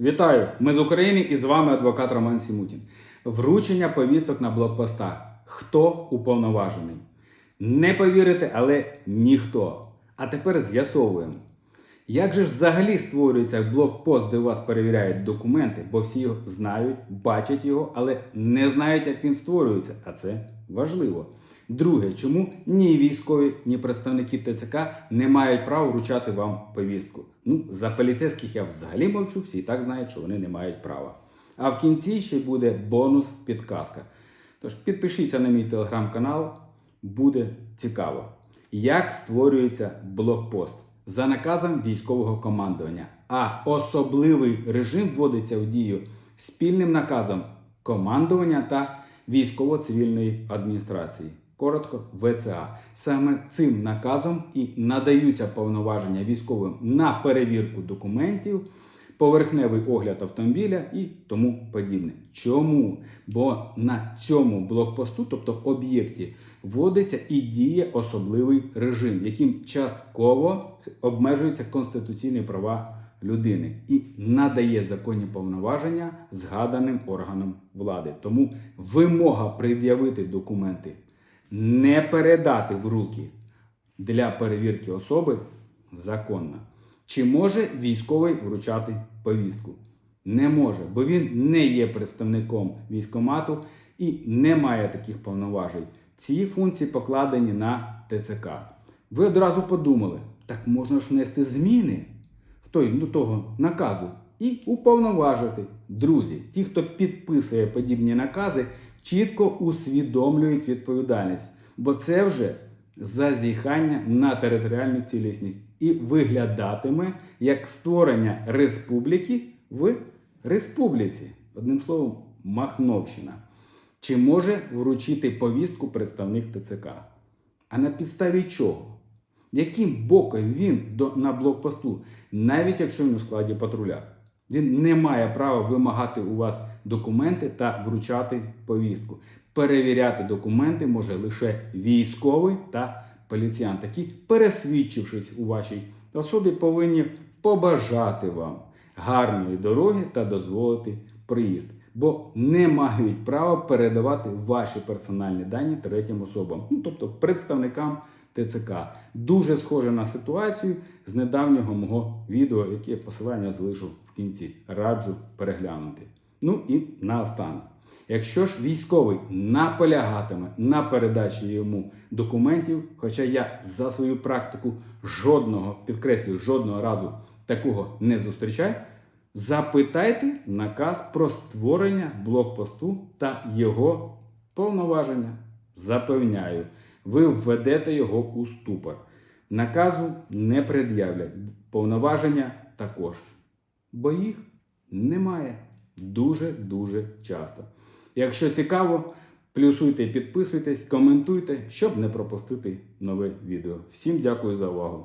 Вітаю! Ми з України і з вами адвокат Роман Сімутін. Вручення повісток на блокпостах. Хто уповноважений? Не повірите, але ніхто. А тепер з'ясовуємо. Як же взагалі створюється блокпост, де вас перевіряють документи, бо всі його знають, бачать його, але не знають, як він створюється, а це важливо. Друге, чому ні військові, ні представники ТЦК не мають права вручати вам повістку? Ну, за поліцейських я взагалі мовчу, всі і так знають, що вони не мають права. А в кінці ще буде бонус підказка. Тож підпишіться на мій телеграм-канал, буде цікаво. Як створюється блокпост за наказом військового командування, а особливий режим вводиться в дію спільним наказом командування та військово-цивільної адміністрації. Коротко ВЦА. Саме цим наказом і надаються повноваження військовим на перевірку документів, поверхневий огляд автомобіля і тому подібне. Чому? Бо на цьому блокпосту, тобто об'єкті, вводиться і діє особливий режим, яким частково обмежуються конституційні права людини і надає законні повноваження згаданим органам влади. Тому вимога пред'явити документи, не передати в руки для перевірки особи законна. Чи може військовий вручати повістку? Не може, бо він не є представником військомату і не має таких повноважень. Ці функції покладені на ТЦК. Ви одразу подумали, так можна ж внести зміни в той до того наказу і уповноважити. Друзі, ті, хто підписує подібні накази, чітко усвідомлюють відповідальність, бо це вже зазіхання на територіальну цілісність і виглядатиме як створення республіки в республіці. Одним словом, Махновщина. Чи може вручити повістку представник ТЦК? А на підставі чого? Яким боком він до, на блокпосту, навіть якщо він у складі патруля? Він не має права вимагати у вас документи та вручати повістку. Перевіряти документи може лише військовий та поліціянт, які, пересвідчившись у вашій особі, повинні побажати вам гарної дороги та дозволити приїзд, бо не мають права передавати ваші персональні дані третім особам, ну тобто представникам ТЦК. Дуже схоже на ситуацію з недавнього мого відео, яке посилання залишу в кінці. Раджу переглянути. Ну і наостанок. Якщо ж військовий наполягатиме на передачі йому документів, хоча я за свою практику жодного, підкреслюю, жодного разу такого не зустрічаю, запитайте наказ про створення блокпосту та його повноваження. Запевняю, ви введете його у ступор. Наказу не пред'являть, повноваження також. Бо їх немає дуже-дуже часто. Якщо цікаво, плюсуйте, підписуйтесь, коментуйте, щоб не пропустити нове відео. Всім дякую за увагу!